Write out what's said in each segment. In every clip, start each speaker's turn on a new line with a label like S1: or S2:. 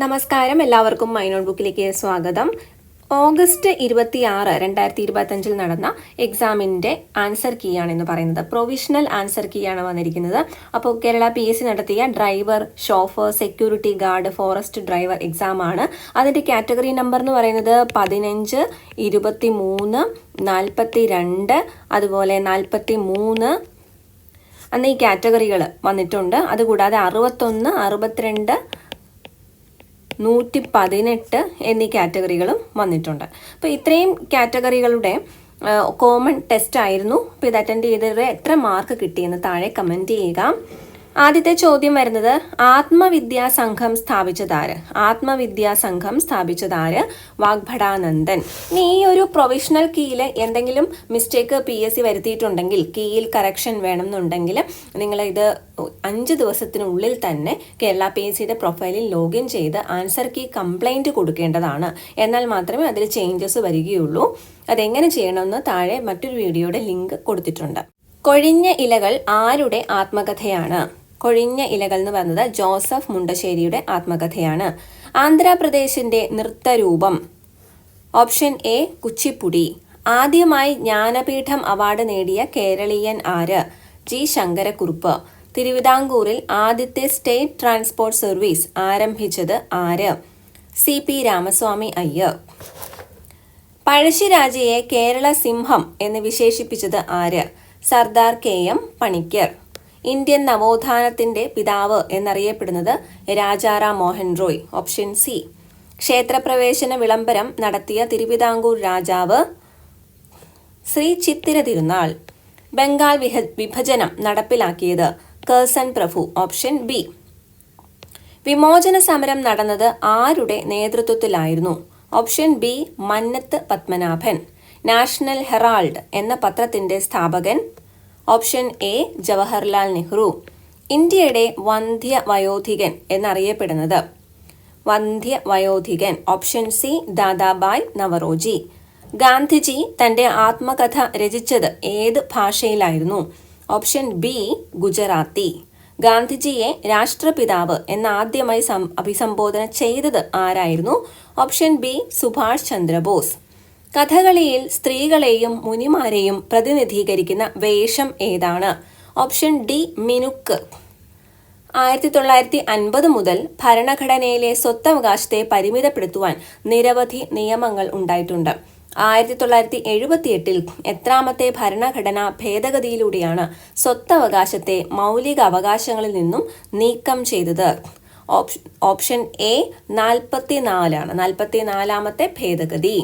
S1: നമസ്കാരം. എല്ലാവർക്കും my not ബുക്കിലേക്ക് സ്വാഗതം. ഓഗസ്റ്റ് ഇരുപത്തി ആറ് രണ്ടായിരത്തി ഇരുപത്തഞ്ചിൽ നടന്ന എക്സാമിന്റെ ആൻസർ കീ ആണെന്ന് പറയുന്നത്. പ്രൊവിഷണൽ ആൻസർ കീ ആണ് വന്നിരിക്കുന്നത്. അപ്പോൾ കേരള പി എസ് സി നടത്തിയ driver chauffeur security guard forest driver exam ആണ്. അതിന്റെ കാറ്റഗറി നമ്പർ എന്ന് പറയുന്നത് പതിനഞ്ച് ഇരുപത്തി മൂന്ന് നാൽപ്പത്തി രണ്ട് അതുപോലെ നാൽപ്പത്തി മൂന്ന് അന്ന് ഈ കാറ്റഗറികൾ വന്നിട്ടുണ്ട്. അതുകൂടാതെ അറുപത്തൊന്ന് അറുപത്തിരണ്ട് നൂറ്റി പതിനെട്ട് എന്നീ കാറ്റഗറികളും വന്നിട്ടുണ്ട്. അപ്പോൾ ഇത്രയും കാറ്റഗറികളുടെ കോമൺ ടെസ്റ്റ് ആയിരുന്നു. അപ്പോൾ ഇത് അറ്റൻഡ് ചെയ്തവരെ എത്ര മാർക്ക് കിട്ടിയെന്ന് താഴെ കമന്റ് ചെയ്യുക. ആദ്യത്തെ ചോദ്യം വരുന്നത് ആത്മവിദ്യാ സംഘം സ്ഥാപിച്ചതാര്? ആത്മവിദ്യാ സംഘം സ്ഥാപിച്ചതാര്? വാഗ്ഭടാനന്ദൻ. ഇനി ഈ ഒരു പ്രൊവിഷണൽ കീയിൽ എന്തെങ്കിലും മിസ്റ്റേക്ക് പി എസ് സി വരുത്തിയിട്ടുണ്ടെങ്കിൽ കീയിൽ കറക്ഷൻ വേണമെന്നുണ്ടെങ്കിൽ നിങ്ങൾ ഇത് അഞ്ച് ദിവസത്തിനുള്ളിൽ തന്നെ കേരള പി എസ് സിയുടെ പ്രൊഫൈലിൽ ലോഗിൻ ചെയ്ത് ആൻസർ കീ കംപ്ലൈന്റ് കൊടുക്കേണ്ടതാണ്. എന്നാൽ മാത്രമേ അതിൽ ചേഞ്ചസ് വരികയുള്ളൂ. അതെങ്ങനെ ചെയ്യണമെന്ന് താഴെ മറ്റൊരു വീഡിയോയുടെ ലിങ്ക് കൊടുത്തിട്ടുണ്ട്. കൊഴിഞ്ഞ ഇലകൾ ആരുടെ ആത്മകഥയാണ്? കൊഴിഞ്ഞ ഇലകൾ എന്ന് പറയുന്നത് ജോസഫ് മുണ്ടശ്ശേരിയുടെ ആത്മകഥയാണ്. ആന്ധ്രാപ്രദേശിന്റെ നൃത്തരൂപം. Option A Kuchipudi. ആദ്യമായി ജ്ഞാനപീഠം അവാർഡ് നേടിയ കേരളീയൻ ആര്? ജി. ശങ്കരക്കുറുപ്പ്. തിരുവിതാംകൂറിൽ ആദ്യത്തെ സ്റ്റേറ്റ് ട്രാൻസ്പോർട്ട് സർവീസ് ആരംഭിച്ചത് ആര്? സി. പി. രാമസ്വാമി അയ്യർ. പഴശ്ശിരാജയെ കേരള സിംഹം എന്ന് വിശേഷിപ്പിച്ചത് ആര്? Sardar K. M. Panikkar. Indian നവോത്ഥാനത്തിന്റെ പിതാവ് എന്നറിയപ്പെടുന്നത് രാജാറാം മോഹൻ റോയ് ഓപ്ഷൻ സി. ക്ഷേത്രപ്രവേശന വിളംബരം നടത്തിയ തിരുവിതാംകൂർ രാജാവ് ശ്രീ ചിത്തിര തിരുനാൾ. ബംഗാൾ വിഭജനം നടപ്പിലാക്കിയത് കേഴ്സൺ പ്രഭു ഓപ്ഷൻ ബി. വിമോചന സമരം നടന്നത് ആരുടെ നേതൃത്വത്തിലായിരുന്നു? Option B Mannathu Padmanabhan. National herald എന്ന പത്രത്തിന്റെ സ്ഥാപകൻ ഓപ്ഷൻ എ ജവഹർലാൽ നെഹ്റു. ഇന്ത്യയുടെ വന്ധ്യ വയോധികൻ എന്നറിയപ്പെടുന്നത്. വന്ധ്യ വയോധികൻ ഓപ്ഷൻ സി ദാദാബായ് നവറോജി. ഗാന്ധിജി തന്റെ ആത്മകഥ രചിച്ചത് ഏത് ഭാഷയിലായിരുന്നു? Option B Gujarati. ഗാന്ധിജിയെ രാഷ്ട്രപിതാവ് എന്നാദ്യമായി അഭിസംബോധന ചെയ്തത് ആരായിരുന്നു? Option B Subhash Chandra Bose. കഥകളിയിൽ സ്ത്രീകളെയും മുനിമാരെയും പ്രതിനിധീകരിക്കുന്ന വേഷം ഏതാണ്? ഓപ്ഷൻ ഡി മിനുക്ക്. ആയിരത്തി തൊള്ളായിരത്തി അൻപത് മുതൽ ഭരണഘടനയിലെ സ്വത്തവകാശത്തെ പരിമിതപ്പെടുത്തുവാൻ നിരവധി നിയമങ്ങൾ ഉണ്ടായിട്ടുണ്ട്. ആയിരത്തി തൊള്ളായിരത്തി എഴുപത്തി എട്ടിൽ എത്രാമത്തെ ഭരണഘടനാ ഭേദഗതിയിലൂടെയാണ് സ്വത്തവകാശത്തെ മൗലിക അവകാശങ്ങളിൽ നിന്നും നീക്കം ചെയ്തത്. ഓപ്ഷൻ എ നാൽപ്പത്തി നാലാണ് നാൽപ്പത്തി നാലാമത്തെ ഭേദഗതി.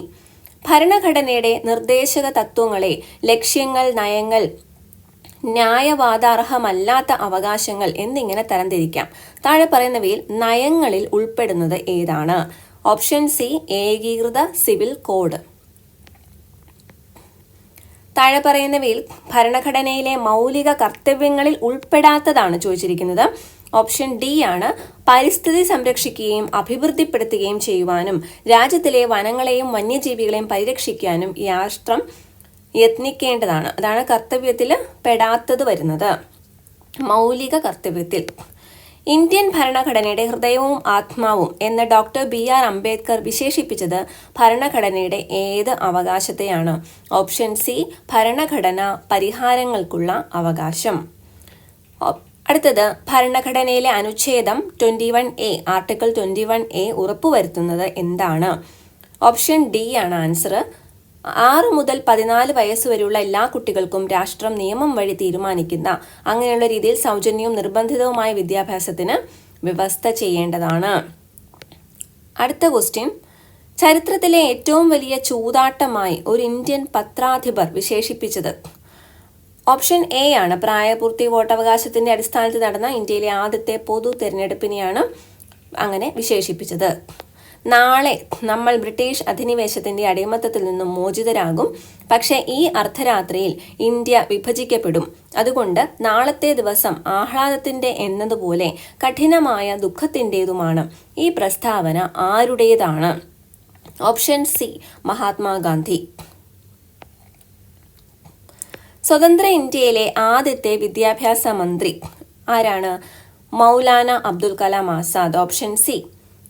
S1: ഭരണഘടനയുടെ നിർദ്ദേശക തത്വങ്ങളെ ലക്ഷ്യങ്ങൾ നയങ്ങൾ ന്യായവാദാർഹമല്ലാത്ത അവകാശങ്ങൾ എന്നിങ്ങനെ തരംതിരിക്കാം. താഴെ പറയുന്നവയിൽ നയങ്ങളിൽ ഉൾപ്പെടുന്നത് ഏതാണ്? ഓപ്ഷൻ സി ഏകീകൃത സിവിൽ കോഡ്. താഴെ പറയുന്നവയിൽ ഭരണഘടനയിലെ മൗലിക കർത്തവ്യങ്ങളിൽ ഉൾപ്പെടാത്തതാണ് ചോദിച്ചിരിക്കുന്നത്. ഓപ്ഷൻ ഡി ആണ് പരിസ്ഥിതി സംരക്ഷിക്കുകയും അഭിവൃദ്ധിപ്പെടുത്തുകയും ചെയ്യുവാനും രാജ്യത്തിലെ വനങ്ങളെയും വന്യജീവികളെയും പരിരക്ഷിക്കാനും ഈ രാഷ്ട്രം യത്നിക്കേണ്ടതാണ്. അതാണ് കർത്തവ്യത്തിൽ പെടാത്തത് വരുന്നത്. മൗലിക കർത്തവ്യത്തിൽ. ഇന്ത്യൻ ഭരണഘടനയുടെ ഹൃദയവും ആത്മാവും എന്ന് ഡോക്ടർ ബി ആർ അംബേദ്കർ വിശേഷിപ്പിച്ചത് ഭരണഘടനയുടെ ഏത് അവകാശത്തെയാണ്. ഓപ്ഷൻ സി ഭരണഘടന പരിഹാരങ്ങൾക്കുള്ള അവകാശം. അടുത്തത് ഭരണഘടനയിലെ അനുച്ഛേദം twenty one A article twenty one A ഉറപ്പുവരുത്തുന്നത് എന്താണ്? ഓപ്ഷൻ ഡി ആണ് ആൻസർ ആറ് മുതൽ പതിനാല് വയസ്സ് വരെയുള്ള എല്ലാ കുട്ടികൾക്കും രാഷ്ട്രം നിയമം വഴി തീരുമാനിക്കുന്ന അങ്ങനെയുള്ള രീതിയിൽ സൗജന്യവും നിർബന്ധിതവുമായ വിദ്യാഭ്യാസത്തിന് വ്യവസ്ഥ ചെയ്യേണ്ടതാണ്. അടുത്ത ക്വസ്റ്റ്യൻ. ചരിത്രത്തിലെ ഏറ്റവും വലിയ ചൂതാട്ടമായി ഒരു ഇന്ത്യൻ പത്രാധിപർ വിശേഷിപ്പിച്ചത് ഓപ്ഷൻ എ ആണ് പ്രായപൂർത്തി വോട്ടവകാശത്തിന്റെ അടിസ്ഥാനത്തിൽ നടന്ന ഇന്ത്യയിലെ ആദ്യത്തെ പൊതു തെരഞ്ഞെടുപ്പിനെയാണ് അങ്ങനെ വിശേഷിപ്പിച്ചത്. നാളെ നമ്മൾ ബ്രിട്ടീഷ് അധിനിവേശത്തിന്റെ അടിമത്തത്തിൽ നിന്നും മോചിതരാകും. പക്ഷേ ഈ അർദ്ധരാത്രിയിൽ ഇന്ത്യ വിഭജിക്കപ്പെടും. അതുകൊണ്ട് നാളത്തെ ദിവസം ആഹ്ലാദത്തിന്റെ എന്നതുപോലെ കഠിനമായ ദുഃഖത്തിന്റെതുമാണ്. ഈ പ്രസ്താവന ആരുടേതാണ്? Option C Mahatma Gandhi. സ്വതന്ത്ര ഇന്ത്യയിലെ ആദ്യത്തെ വിദ്യാഭ്യാസ മന്ത്രി ആരാണ്? Maulana Abdul Kalam Azad option C.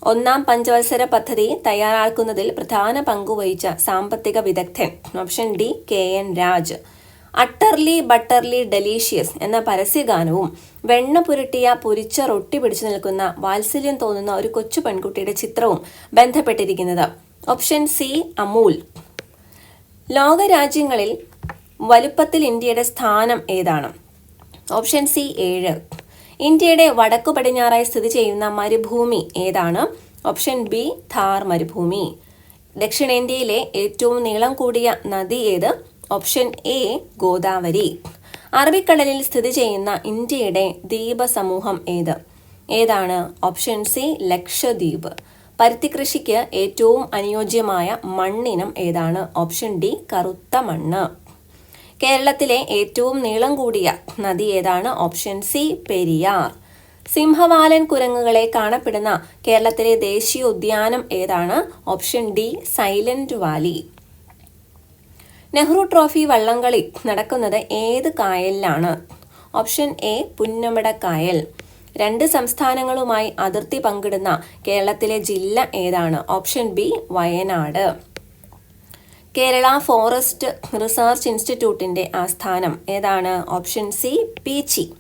S1: ഒന്നാം പഞ്ചവത്സര പദ്ധതി തയ്യാറാക്കുന്നതിൽ പ്രധാന പങ്കുവഹിച്ച സാമ്പത്തിക വിദഗ്ധൻ option D K N Raj. Utterly butterly delicious എന്ന പരസ്യഗാനവും വെണ്ണ പുരട്ടിയ പൊരിച്ച റൊട്ടി പിടിച്ചു നിൽക്കുന്ന വാത്സല്യം തോന്നുന്ന ഒരു കൊച്ചു പെൺകുട്ടിയുടെ ചിത്രവും ബന്ധപ്പെട്ടിരിക്കുന്നത് ഓപ്ഷൻ സി അമൂൽ. ലോകരാജ്യങ്ങളിൽ വലുപ്പത്തിൽ ഇന്ത്യയുടെ സ്ഥാനം ഏതാണ്? ഓപ്ഷൻ സി ഏഴ്. ഇന്ത്യയുടെ വടക്കു പടിഞ്ഞാറായി സ്ഥിതി ചെയ്യുന്ന മരുഭൂമി ഏതാണ്? ഓപ്ഷൻ ബി ഥാർ മരുഭൂമി. ദക്ഷിണേന്ത്യയിലെ ഏറ്റവും നീളം കൂടിയ നദി ഏത്? Option A Godavari. അറബിക്കടലിൽ സ്ഥിതി ചെയ്യുന്ന ഇന്ത്യയുടെ ദ്വീപ സമൂഹം ഏത്? ഏതാണ്? Option C Lakshadweep. പരുത്തി കൃഷിക്ക് ഏറ്റവും അനുയോജ്യമായ മണ്ണിനം ഏതാണ്? ഓപ്ഷൻ ഡി കറുത്ത മണ്ണ്. കേരളത്തിലെ ഏറ്റവും നീളം കൂടിയ നദി ഏതാണ്? Option C Periyar. സിംഹവാലൻ കുരങ്ങുകളെ കാണപ്പെടുന്ന കേരളത്തിലെ ദേശീയ ഉദ്യാനം ഏതാണ്? Option D Silent Valley. Nehru trophy വള്ളംകളി നടക്കുന്നത് ഏത് കായലിലാണ്? ഓപ്ഷൻ എ പുന്നമട കായൽ. രണ്ട് സംസ്ഥാനങ്ങളുമായി അതിർത്തി പങ്കിടുന്ന കേരളത്തിലെ ജില്ല ഏതാണ്? Option B Wayanad. Kerala forest research ഇൻസ്റ്റിറ്റ്യൂട്ടിന്റെ ആസ്ഥാനം. ഏതാണ്? Option C Peechi.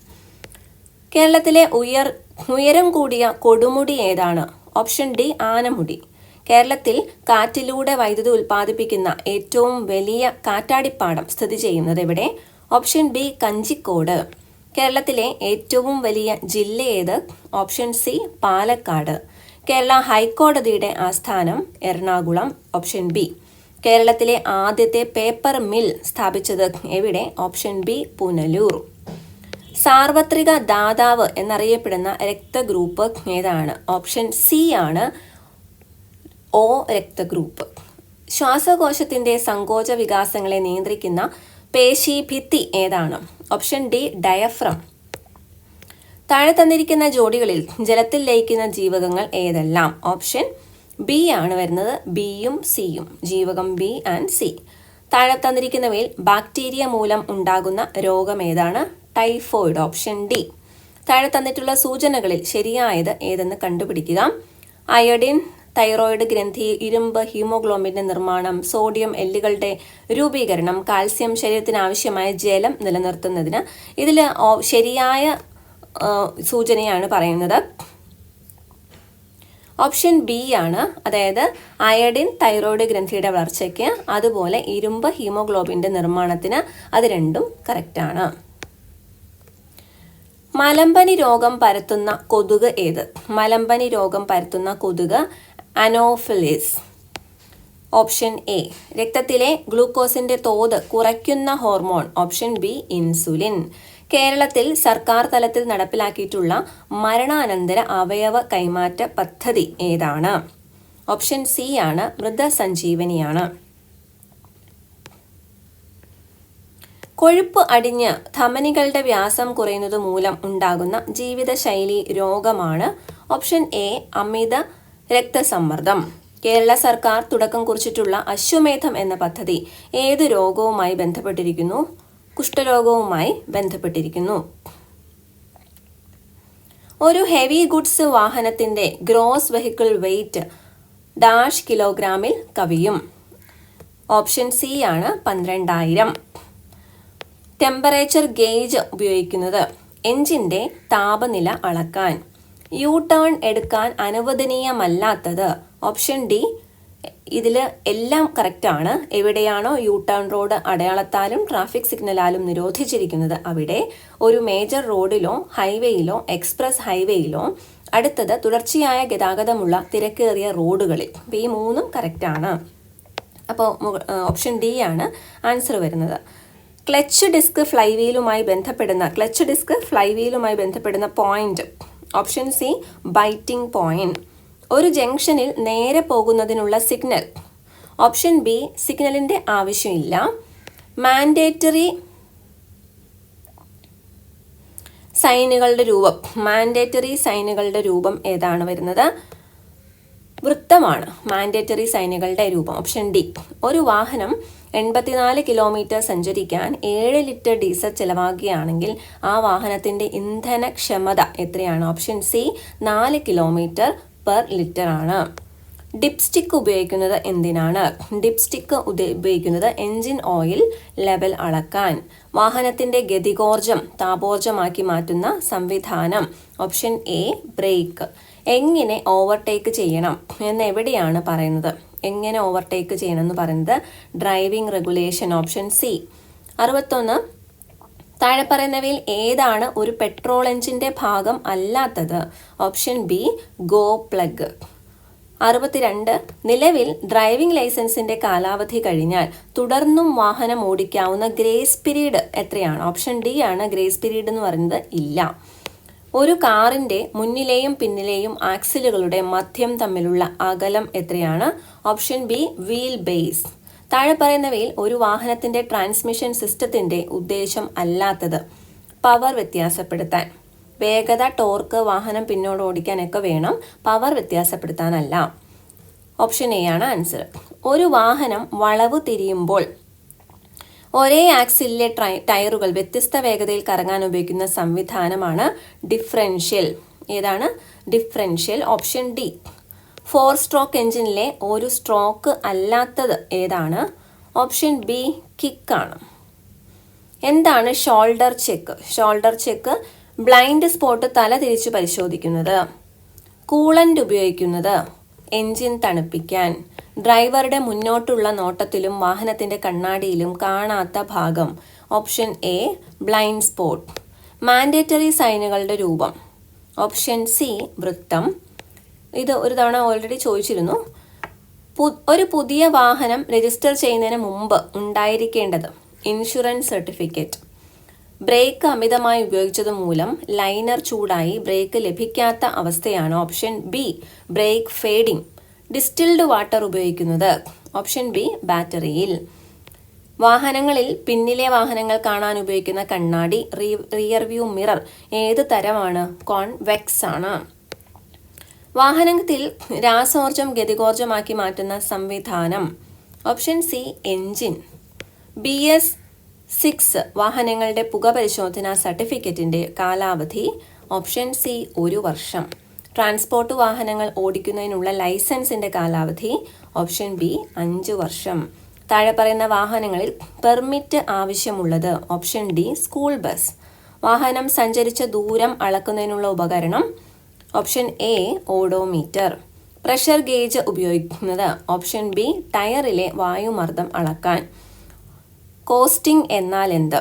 S1: കേരളത്തിലെ ഉയർ ഉയരം കൂടിയ കൊടുമുടി ഏതാണ്? Option D Anamudi. കേരളത്തിൽ കാറ്റിലൂടെ വൈദ്യുതി ഉൽപ്പാദിപ്പിക്കുന്ന ഏറ്റവും വലിയ കാറ്റാടിപ്പാടം സ്ഥിതി ചെയ്യുന്നത് എവിടെ? Option B Kanjikode. കേരളത്തിലെ ഏറ്റവും വലിയ ജില്ല ഏത്? Option C Palakkad. കേരള ഹൈക്കോടതിയുടെ ആസ്ഥാനം എറണാകുളം. ഓപ്ഷൻ ബി കേരളത്തിലെ ആദ്യത്തെ പേപ്പർ മിൽ സ്ഥാപിച്ചത് എവിടെ? Option B Punalur. സാർവത്രിക ദാതാവ് എന്നറിയപ്പെടുന്ന രക്തഗ്രൂപ്പ് ഏതാണ്? ഓപ്ഷൻ സി ആണ് ഒ രക്തഗ്രൂപ്പ്. ശ്വാസകോശത്തിന്റെ സങ്കോച വികാസങ്ങളെ നിയന്ത്രിക്കുന്ന പേശീഭിത്തി ഏതാണ്? ഓപ്ഷൻ ഡി ഡയഫ്രം താഴെ തന്നിരിക്കുന്ന ജോഡികളിൽ ജലത്തിൽ ലയിക്കുന്ന ജീവകങ്ങൾ ഏതെല്ലാം? ഓപ്ഷൻ ബി ആണ് വരുന്നത് ബിയും സിയും ജീവകം ബി ആൻഡ് സി. താഴെ തന്നിരിക്കുന്നവയിൽ ബാക്ടീരിയ മൂലം ഉണ്ടാകുന്ന രോഗം ഏതാണ്? Typhoid option D. താഴെ തന്നിട്ടുള്ള സൂചനകളിൽ ശരിയായത് ഏതെന്ന് കണ്ടുപിടിക്കുക. അയഡിൻ തൈറോയിഡ് ഗ്രന്ഥി ഇരുമ്പ് ഹീമോഗ്ലോബിന്റെ നിർമ്മാണം സോഡിയം എല്ലുകളുടെ രൂപീകരണം കാൽസ്യം ശരീരത്തിന് ആവശ്യമായ ജലം നിലനിർത്തുന്നതിന്. ഇതിൽ ശരിയായ സൂചനയാണ് പറയുന്നത്. ഓപ്ഷൻ ബി ആണ്. അതായത് അയഡിൻ തൈറോയിഡ് ഗ്രന്ഥിയുടെ വളർച്ചയ്ക്ക് അതുപോലെ ഇരുമ്പ് ഹീമോഗ്ലോബിന്റെ നിർമ്മാണത്തിന് അത് രണ്ടും കറക്റ്റാണ് മലമ്പനി രോഗം പരത്തുന്ന കൊതുക് ഏത്? മലമ്പനി രോഗം പരത്തുന്ന കൊതുക് അനോഫിലിസ്. ഓപ്ഷൻ എ രക്തത്തിലെ ഗ്ലൂക്കോസിന്റെ തോത് കുറയ്ക്കുന്ന ഹോർമോൺ. Option B insulin. കേരളത്തിൽ സർക്കാർ തലത്തിൽ നടപ്പിലാക്കിയിട്ടുള്ള മരണാനന്തര അവയവ കൈമാറ്റ പദ്ധതി ഏതാണ്? ഓപ്ഷൻ സി ആണ് മൃതസഞ്ജീവനിയാണ്. കൊഴുപ്പ് അടിഞ്ഞ് ധമനികളുടെ വ്യാസം കുറയുന്നത് മൂലം ഉണ്ടാകുന്ന ജീവിതശൈലി രോഗമാണ് ഓപ്ഷൻ എ അമിത രക്തസമ്മർദ്ദം. കേരള സർക്കാർ തുടക്കം കുറിച്ചിട്ടുള്ള അശ്വമേധം എന്ന പദ്ധതി ഏത് രോഗവുമായി ബന്ധപ്പെട്ടിരിക്കുന്നു? കുഷ്ഠരോഗവുമായി ബന്ധപ്പെട്ടിരിക്കുന്നു. ഒരു ഹെവി ഗുഡ്സ് വാഹനത്തിന്റെ ഗ്രോസ് വെഹിക്കിൾ വെയിറ്റ് ഡാഷ് കിലോഗ്രാമിൽ കവിയും. ഓപ്ഷൻ സി ആണ് പന്ത്രണ്ടായിരം. ടെമ്പറേച്ചർ ഗേജ് ഉപയോഗിക്കുന്നത്. എഞ്ചിന്റെ താപനില അളക്കാൻ. യു ടേൺ എടുക്കാൻ അനുവദനീയമല്ലാത്തത്. ഓപ്ഷൻ ഡി ഇതിൽ എല്ലാം കറക്റ്റാണ് എവിടെയാണോ യു ടേൺ റോഡ് അടയാളത്താലും ട്രാഫിക് സിഗ്നലാലും നിരോധിച്ചിരിക്കുന്നത് അവിടെ ഒരു മേജർ റോഡിലോ ഹൈവേയിലോ എക്സ്പ്രസ് ഹൈവേയിലോ അടുത്തത് തുടർച്ചയായ ഗതാഗതമുള്ള തിരക്കേറിയ റോഡുകളിൽ അപ്പോൾ ഈ മൂന്നും കറക്റ്റാണ് അപ്പോൾ ഓപ്ഷൻ ഡി ആണ് ആൻസർ വരുന്നത്. ക്ലച്ച് ഡിസ്ക് ഫ്ലൈ വീലുമായി ബന്ധപ്പെടുന്ന ക്ലച്ച് ഡിസ്ക് ഫ്ലൈ വീലുമായി ബന്ധപ്പെടുന്ന point option C biting point ഒരു ജംഗ്ഷനിൽ നേരെ പോകുന്നതിനുള്ള സിഗ്നൽ. ഓപ്ഷൻ ബി സിഗ്നലിന്റെ ആവശ്യമില്ല. മാൻഡേറ്ററി സൈനുകളുടെ രൂപം. മാൻഡേറ്ററി സൈനുകളുടെ രൂപം ഏതാണ് വരുന്നത്? വൃത്തമാണ്. മാൻഡേറ്ററി സൈനുകളുടെ രൂപം. ഓപ്ഷൻ ഡി ഒരു വാഹനം എൺപത്തിനാല് കിലോമീറ്റർ സഞ്ചരിക്കാൻ ഏഴ് ലിറ്റർ ഡീസൽ ചെലവാകുകയാണെങ്കിൽ ആ വാഹനത്തിന്റെ ഇന്ധനക്ഷമത എത്രയാണ്? ഓപ്ഷൻ സി നാല് കിലോമീറ്റർ പെർ ലിറ്റർ ആണ്. ഡിപ്സ്റ്റിക്ക് ഉപയോഗിക്കുന്നത് എന്തിനാണ്? ഡിപ്സ്റ്റിക്ക് ഉപയോഗിക്കുന്നത് എൻജിൻ ഓയിൽ ലെവൽ അളക്കാൻ വാഹനത്തിന്റെ ഗതികോർജം താപോർജമാക്കി മാറ്റുന്ന സംവിധാനം. ഓപ്ഷൻ എ ബ്രേക്ക് എങ്ങനെ ഓവർടേക്ക് ചെയ്യണം എന്ന് എവിടെയാണ് പറയുന്നത്? എങ്ങനെ ഓവർടേക്ക് ചെയ്യണം എന്ന് പറയുന്നത്? ഡ്രൈവിംഗ് റെഗുലേഷൻ ഓപ്ഷൻ സി അറുപത്തൊന്ന് താഴെ പറയുന്നവയിൽ ഏതാണ് ഒരു പെട്രോൾ എഞ്ചിന്റെ ഭാഗം അല്ലാത്തത്? ഓപ്ഷൻ ബി ഗോ പ്ലഗ് അറുപത്തിരണ്ട് നിലവിൽ ഡ്രൈവിംഗ് ലൈസൻസിന്റെ കാലാവധി കഴിഞ്ഞാൽ തുടർന്നും വാഹനം ഓടിക്കാവുന്ന ഗ്രേസ് പീരീഡ് എത്രയാണ്? ഓപ്ഷൻ ഡി ആണ് ഗ്രേസ് പീരീഡ് എന്ന് പറയുന്നത് ഇല്ല. ഒരു കാറിന്റെ മുന്നിലെയും പിന്നിലെയും ആക്സിലുകളുടെ മധ്യം തമ്മിലുള്ള അകലം എത്രയാണ്? ഓപ്ഷൻ ബി വീൽ ബേസ് താഴെ പറയുന്നവയിൽ ഒരു വാഹനത്തിന്റെ ട്രാൻസ്മിഷൻ സിസ്റ്റത്തിന്റെ ഉദ്ദേശം അല്ലാത്തത് പവർ വ്യത്യാസപ്പെടുത്താൻ. വേഗത ടോർക്ക് വാഹനം പിന്നോട് ഓടിക്കാനൊക്കെ വേണം പവർ വ്യത്യാസപ്പെടുത്താനല്ല. ഓപ്ഷൻ എ ആണ് ആൻസർ ഒരു വാഹനം വളവ് തിരിയുമ്പോൾ ഒരേ ആക്സിലിലെ ടയറുകൾ വ്യത്യസ്ത വേഗതയിൽ കറങ്ങാൻ ഉപയോഗിക്കുന്ന സംവിധാനമാണ് ഡിഫറൻഷ്യൽ ഏതാണ്? Differential option D four stroke എഞ്ചിനിലെ ഒരു സ്ട്രോക്ക് അല്ലാത്തത് ഏതാണ്? ഓപ്ഷൻ ബി കിക്ക് ആണ് എന്താണ് shoulder check? Shoulder check blind spot തല തിരിച്ചു പരിശോധിക്കുന്നത്. കൂളന്റ് ഉപയോഗിക്കുന്നത്. എഞ്ചിൻ തണുപ്പിക്കാൻ. ഡ്രൈവറുടെ മുന്നോട്ടുള്ള നോട്ടത്തിലും വാഹനത്തിന്റെ കണ്ണാടിയിലും കാണാത്ത ഭാഗം. Option A blind spot. Mandatory സൈനുകളുടെ രൂപം. ഓപ്ഷൻ സി വൃത്തം. ഇത് ഒരു തവണ ഓൾറെഡി ചോദിച്ചിരുന്നു. ഒരു പുതിയ വാഹനം രജിസ്റ്റർ ചെയ്യുന്നതിന് മുമ്പ് ഉണ്ടായിരിക്കേണ്ടത് ഇൻഷുറൻസ് സർട്ടിഫിക്കറ്റ് ബ്രേക്ക് അമിതമായി ഉപയോഗിച്ചത് മൂലം ലൈനർ ചൂടായി ബ്രേക്ക് ലഭിക്കാത്ത അവസ്ഥയാണ് option B brake fading distilled water ഉപയോഗിക്കുന്നത് ഓപ്ഷൻ ബി ബാറ്ററിയിൽ വാഹനങ്ങളിൽ പിന്നിലെ വാഹനങ്ങൾ കാണാൻ ഉപയോഗിക്കുന്ന കണ്ണാടി റിയർ വ്യൂ മിറർ ഏത് തരമാണ്? കോൺവെക്സ് ആണ്. വാഹനത്തിൽ രാസോർജം ഗതികോർജമാക്കി മാറ്റുന്ന സംവിധാനം. Option C engine. B S six വാഹനങ്ങളുടെ പുക പരിശോധന സർട്ടിഫിക്കറ്റിന്റെ കാലാവധി. ഓപ്ഷൻ സി ഒരു വർഷം. ട്രാൻസ്പോർട്ട് വാഹനങ്ങൾ ഓടിക്കുന്നതിനുള്ള ലൈസൻസിന്റെ കാലാവധി. ഓപ്ഷൻ ബി അഞ്ച് വർഷം. താഴെ പറയുന്ന വാഹനങ്ങളിൽ പെർമിറ്റ് ആവശ്യമുള്ളത്. Option D school bus. വാഹനം സഞ്ചരിച്ച ദൂരം അളക്കുന്നതിനുള്ള ഉപകരണം. Option A odometer. Pressure gauge ഉപയോഗിക്കുന്നത് ഓപ്ഷൻ ബി ടയറിലെ വായുമർദ്ദം അളക്കാൻ. കോസ്റ്റിംഗ് എന്നാൽ എന്ത്?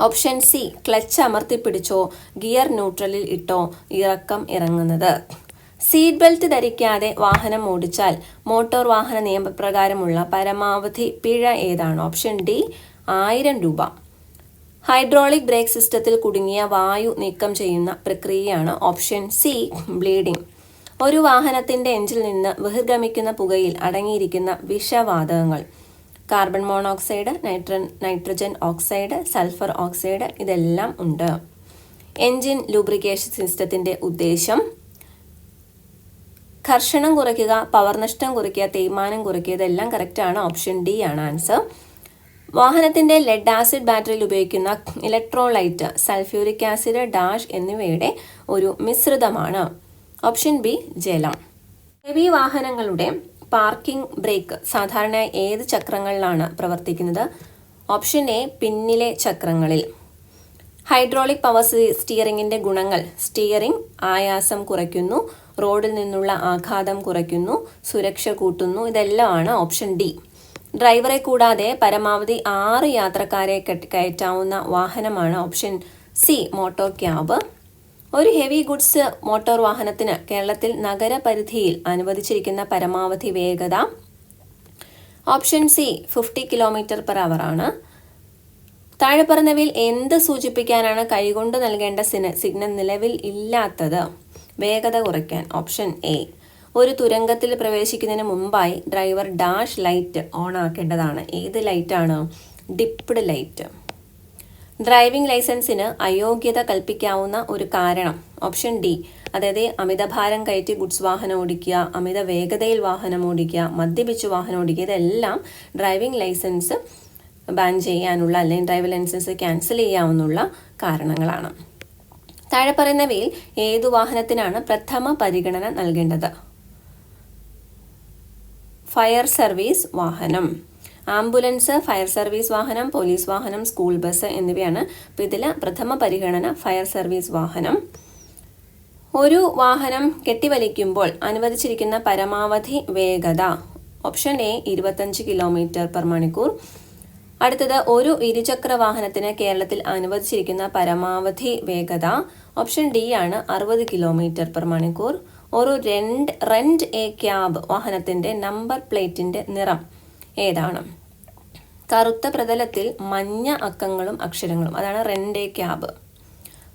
S1: ഓപ്ഷൻ സി ക്ലച്ച് അമർത്തിപ്പിടിച്ചോ ഗിയർ ന്യൂട്രലിൽ ഇട്ടോ ഇറക്കം ഇറങ്ങുന്നത്. സീറ്റ് ബെൽറ്റ് ധരിക്കാതെ വാഹനം ഓടിച്ചാൽ മോട്ടോർ വാഹന നിയമപ്രകാരമുള്ള പരമാവധി പിഴ ഏതാണ്? ഓപ്ഷൻ ഡി ആയിരം രൂപ. ഹൈഡ്രോളിക് ബ്രേക്ക് സിസ്റ്റത്തിൽ കുടുങ്ങിയ വായു നീക്കം ചെയ്യുന്ന പ്രക്രിയയാണ് ഓപ്ഷൻ സി ബ്ലീഡിംഗ് ഒരു വാഹനത്തിന്റെ എഞ്ചിൽ നിന്ന് ബഹിർഗമിക്കുന്ന പുകയിൽ അടങ്ങിയിരിക്കുന്ന വിഷവാതകങ്ങൾ. കാർബൺ മോണോക്സൈഡ് നൈട്ര നൈട്രജൻ ഓക്സൈഡ് സൾഫർ ഓക്സൈഡ് ഇതെല്ലാം ഉണ്ട്. എഞ്ചിൻ ലൂബ്രിക്കേഷൻ സിസ്റ്റത്തിന്റെ ഉദ്ദേശം ഘർഷണം കുറയ്ക്കുക പവർ നഷ്ടം കുറയ്ക്കുക തേയ്മാനം കുറയ്ക്കുക ഇതെല്ലാം ആണ്. ഓപ്ഷൻ ഡി ആണ് ആൻസർ. വാഹനത്തിന്റെ ലെഡ് ആസിഡ് ബാറ്ററിയിൽ ഉപയോഗിക്കുന്ന ഇലക്ട്രോലൈറ്റ് സൾഫ്യൂരിക് ആസിഡ് ഡാഷ് എന്നിവയുടെ ഒരു മിശ്രിതമാണ്. ഓപ്ഷൻ ബി ജലം. ഹെവി വാഹനങ്ങളുടെ പാർക്കിംഗ് ബ്രേക്ക് സാധാരണ ഏത് ചക്രങ്ങളിലാണ് പ്രവർത്തിക്കുന്നത്? ഓപ്ഷൻ എ പിന്നിലെ ചക്രങ്ങളിൽ. ഹൈഡ്രോളിക് പവർ സ്റ്റിയറിംഗിന്റെ ഗുണങ്ങൾ. സ്റ്റിയറിംഗ് ആയാസം കുറയ്ക്കുന്നു റോഡിൽ നിന്നുള്ള ആഘാതം കുറയ്ക്കുന്നു സുരക്ഷ കൂട്ടുന്നു ഇതെല്ലാമാണ് ഓപ്ഷൻ ഡി ഡ്രൈവറെ കൂടാതെ പരമാവധി ആറ് യാത്രക്കാരെ കയറ്റാവുന്ന വാഹനമാണ് ഓപ്ഷൻ സി മോട്ടോർ ക്യാബ്. ഒരു ഹെവി ഗുഡ്സ് മോട്ടോർ വാഹനത്തിന് കേരളത്തിൽ നഗരപരിധിയിൽ അനുവദിച്ചിരിക്കുന്ന പരമാവധി വേഗത option C fifty kilometre per hour ആണ്. താഴെ പറഞ്ഞവയിൽ എന്ത് സൂചിപ്പിക്കാനാണ് കൈകൊണ്ട് നൽകേണ്ട സിഗ്നൽ നിലവിൽ ഇല്ലാത്തത്? വേഗത കുറയ്ക്കാൻ ഓപ്ഷൻ എ ഒരു തുരങ്കത്തിൽ പ്രവേശിക്കുന്നതിന് മുമ്പായി ഡ്രൈവർ ഡാഷ് ലൈറ്റ് ഓൺ ആക്കേണ്ടതാണ്. ഏത് ലൈറ്റാണ്? Dipped light. ഡ്രൈവിംഗ് ലൈസൻസിന് അയോഗ്യത കൽപ്പിക്കാവുന്ന ഒരു കാരണം ഓപ്ഷൻ ഡി. അതായത് അമിതഭാരം കയറ്റി ഗുഡ്സ് വാഹനം ഓടിക്കുക അമിത വേഗതയിൽ വാഹനം ഓടിക്കുക മദ്യപിച്ച് വാഹനം ഓടിക്കുക ഇതെല്ലാം ഡ്രൈവിംഗ് ലൈസൻസ് ബാൻ ചെയ്യാനുള്ള അല്ലെങ്കിൽ ഡ്രൈവിംഗ് ലൈസൻസ് ക്യാൻസൽ ചെയ്യാവുന്ന കാരണങ്ങളാണ്. താഴെ പറയുന്നവയിൽ ഏതു വാഹനത്തിനാണ് പ്രഥമ പരിഗണന നൽകേണ്ടത്? ഫയർ സർവീസ് വാഹനം. ആംബുലൻസ് ഫയർ സർവീസ് വാഹനം പോലീസ് വാഹനം സ്കൂൾ ബസ് എന്നിവയാണ് അപ്പോൾ ഇതിൽ പ്രഥമ പരിഗണന ഫയർ സർവീസ് വാഹനം. ഒരു വാഹനം കെട്ടിവലിക്കുമ്പോൾ അനുവദിച്ചിരിക്കുന്ന പരമാവധി വേഗത ഓപ്ഷൻ എ ഇരുപത്തഞ്ച് കിലോമീറ്റർ പെർ മണിക്കൂർ. അടുത്തത് ഒരു ഇരുചക്ര വാഹനത്തിന് കേരളത്തിൽ അനുവദിച്ചിരിക്കുന്ന പരമാവധി വേഗത ഓപ്ഷൻ ഡി ആണ് അറുപത് കിലോമീറ്റർ പെർ മണിക്കൂർ. ഒരു രണ്ട് റെന്റ് എ ക്യാബ് വാഹനത്തിന്റെ നമ്പർ പ്ലേറ്റിന്റെ നിറം ഏതാണ്? കറുത്ത പ്രതലത്തിൽ മഞ്ഞ അക്കങ്ങളും അക്ഷരങ്ങളും. അതാണ് എ ക്യാബ്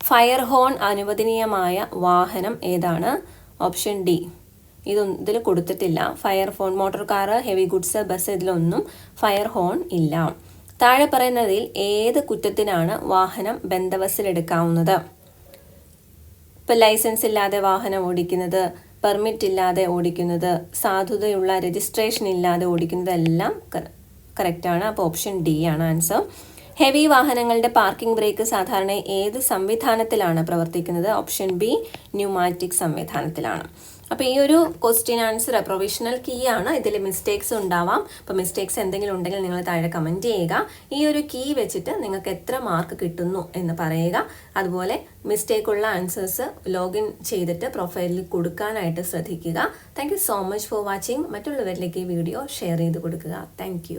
S1: ഫയർ ഹോൺ അനുവദനീയമായ വാഹനം ഏതാണ്? ഓപ്ഷൻ ഡി ഇതൊന്നും ഇതിൽ കൊടുത്തിട്ടില്ല. Fire phone motor car heavy goods bus ഇതിലൊന്നും ഫയർ ഹോൺ ഇല്ല. താഴെ പറയുന്നതിൽ ഏത് കുറ്റത്തിനാണ് വാഹനം ബന്ധവസിലെടുക്കാവുന്നത് ഇപ്പം ലൈസൻസ് ഇല്ലാതെ വാഹനം ഓടിക്കുന്നത് പെർമിറ്റ് ഇല്ലാതെ ഓടിക്കുന്നത് സാധുതയുള്ള രജിസ്ട്രേഷൻ ഇല്ലാതെ ഓടിക്കുന്നതെല്ലാം കറക്റ്റാണ് അപ്പോൾ ഓപ്ഷൻ ഡി ആണ് ആൻസർ ഹെവി വാഹനങ്ങളുടെ പാർക്കിംഗ് ബ്രേക്ക് സാധാരണ ഏത് സംവിധാനത്തിലാണ് പ്രവർത്തിക്കുന്നത്? ഓപ്ഷൻ ബി ന്യൂമാറ്റിക് സംവിധാനത്തിലാണ്. അപ്പോൾ ഈ ഒരു ക്വസ്റ്റ്യൻ ആൻസർ പ്രൊവിഷണൽ കീ ആണ്. ഇതിൽ മിസ്റ്റേക്സ് ഉണ്ടാവാം. അപ്പോൾ മിസ്റ്റേക്സ് എന്തെങ്കിലും ഉണ്ടെങ്കിൽ നിങ്ങൾ താഴെ കമന്റ് ചെയ്യുക. ഈ ഒരു കീ വെച്ചിട്ട് നിങ്ങൾക്ക് എത്ര മാർക്ക് കിട്ടുന്നു എന്ന് പറയുക. അതുപോലെ മിസ്റ്റേക്ക് ഉള്ള ആൻസേഴ്സ് ലോഗിൻ ചെയ്തിട്ട് പ്രൊഫൈലിൽ കൊടുക്കാനായിട്ട് ശ്രദ്ധിക്കുക. Thank so much for watching മറ്റുള്ളവരിലേക്ക് ഈ വീഡിയോ ഷെയർ ചെയ്ത് കൊടുക്കുക. താങ്ക്